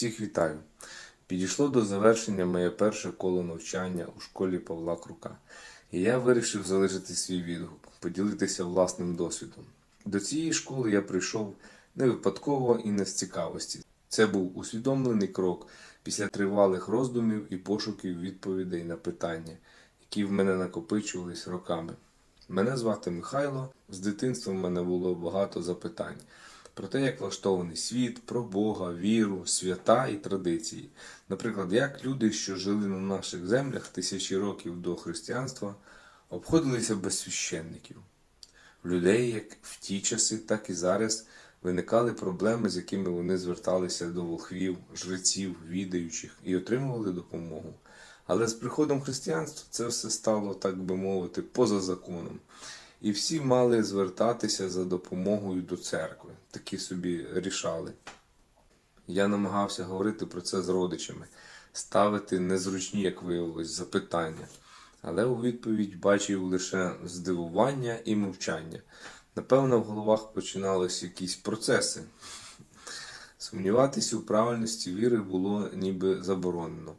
Всіх вітаю! Підійшло до завершення моє перше коло навчання у школі Павла Крука. І я вирішив залишити свій відгук, поділитися власним досвідом. До цієї школи я прийшов не випадково і не з цікавості. Це був усвідомлений крок після тривалих роздумів і пошуків відповідей на питання, які в мене накопичувались роками. Мене звати Михайло. З дитинства в мене було багато запитань про те, як влаштований світ, про Бога, віру, свята і традиції. Наприклад, як люди, що жили на наших землях тисячі років до християнства, обходилися без священників. В людей, як в ті часи, так і зараз, виникали проблеми, з якими вони зверталися до волхвів, жреців, відаючих і отримували допомогу. Але з приходом християнства це все стало, так би мовити, поза законом. І всі мали звертатися за допомогою до церкви. Такі собі рішали. Я намагався говорити про це з родичами, ставити незручні, як виявилось, запитання. Але у відповідь бачив лише здивування і мовчання. Напевно, в головах починались якісь процеси. Сумніватися у правильності віри було ніби заборонено.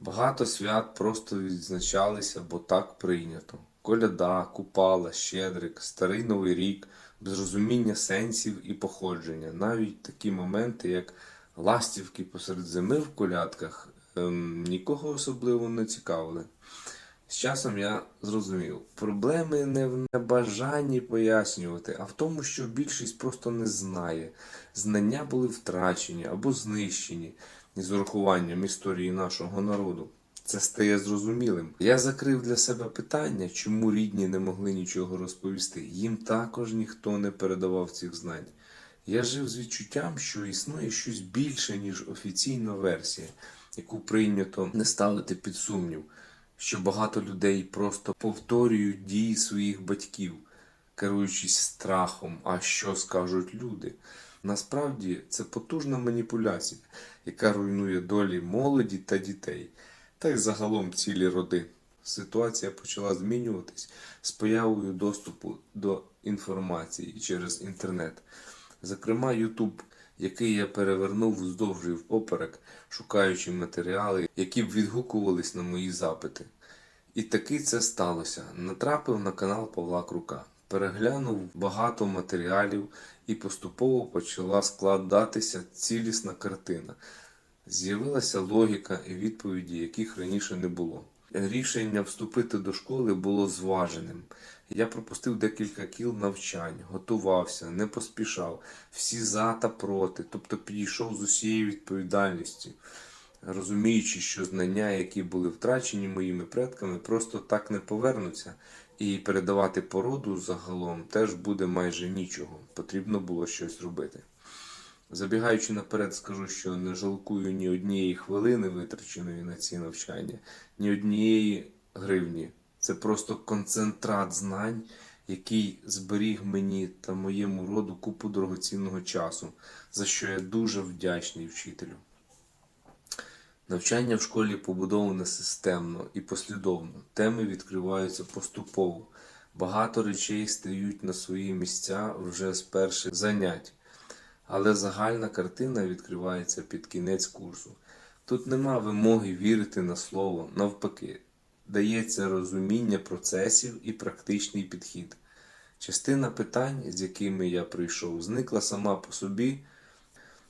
Багато свят просто відзначалися, бо так прийнято. Коляда, Купала, Щедрик, Старий Новий рік, без розуміння сенсів і походження. Навіть такі моменти, як ластівки посеред зими в колядках, ем, нікого особливо не цікавили. З часом я зрозумів, проблеми не в небажанні пояснювати, а в тому, що більшість просто не знає. Знання були втрачені або знищені з урахуванням історії нашого народу. Це стає зрозумілим. Я закрив для себе питання, чому рідні не могли нічого розповісти. Їм також ніхто не передавав цих знань. Я жив з відчуттям, що існує щось більше, ніж офіційна версія, яку прийнято не ставити під сумнів, що багато людей просто повторюють дії своїх батьків, керуючись страхом, а що скажуть люди. Насправді це потужна маніпуляція, яка руйнує долі молоді та дітей, та й загалом цілі роди. Ситуація почала змінюватись з появою доступу до інформації через інтернет. Зокрема, YouTube, який я перевернув вздовж і впоперек, шукаючи матеріали, які б відгукувались на мої запити. І таки це сталося. Натрапив на канал Павла Крука, переглянув багато матеріалів і поступово почала складатися цілісна картина. З'явилася логіка і відповіді, яких раніше не було. Рішення вступити до школи було зваженим. Я пропустив декілька кіл навчань, готувався, не поспішав, всі за та проти, тобто підійшов з усією відповідальністю, розуміючи, що знання, які були втрачені моїми предками, просто так не повернуться, і передавати породу загалом теж буде майже нічого. Потрібно було щось робити. Забігаючи наперед, скажу, що не жалкую ні однієї хвилини витраченої на ці навчання, ні однієї гривні. Це просто концентрат знань, який зберіг мені та моєму роду купу дорогоцінного часу, за що я дуже вдячний вчителю. Навчання в школі побудоване системно і послідовно. Теми відкриваються поступово. Багато речей стають на свої місця вже з перших занять. Але загальна картина відкривається під кінець курсу. Тут нема вимоги вірити на слово, навпаки, дається розуміння процесів і практичний підхід. Частина питань, з якими я прийшов, зникла сама по собі,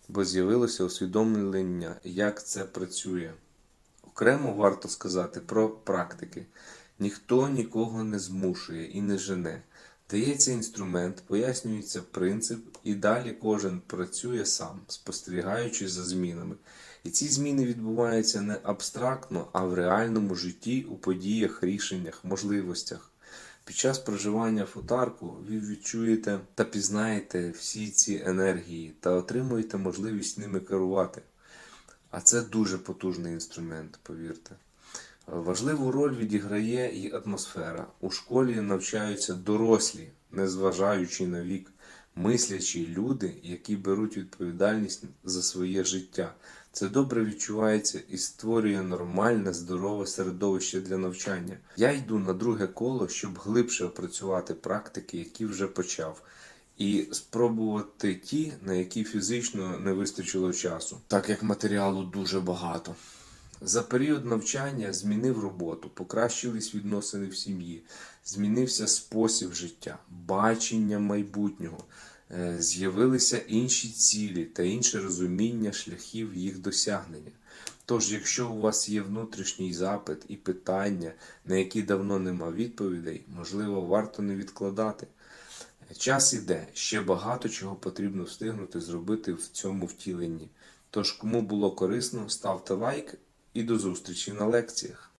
бо з'явилося усвідомлення, як це працює. Окремо варто сказати про практики. Ніхто нікого не змушує і не жене. Дається інструмент, пояснюється принцип, і далі кожен працює сам, спостерігаючи за змінами. І ці зміни відбуваються не абстрактно, а в реальному житті, у подіях, рішеннях, можливостях. Під час проживання футарку ви відчуєте та пізнаєте всі ці енергії та отримуєте можливість ними керувати. А це дуже потужний інструмент, повірте. Важливу роль відіграє і атмосфера. У школі навчаються дорослі, незважаючи на вік, мислячі люди, які беруть відповідальність за своє життя. Це добре відчувається і створює нормальне, здорове середовище для навчання. Я йду на друге коло, щоб глибше опрацювати практики, які вже почав, і спробувати ті, на які фізично не вистачило часу, так як матеріалу дуже багато. За період навчання змінив роботу, покращились відносини в сім'ї, змінився спосіб життя, бачення майбутнього, е, з'явилися інші цілі та інше розуміння шляхів їх досягнення. Тож, якщо у вас є внутрішній запит і питання, на які давно нема відповідей, можливо, варто не відкладати. Час іде, ще багато чого потрібно встигнути зробити в цьому втіленні. Тож, кому було корисно, ставте лайк і до зустрічі на лекціях.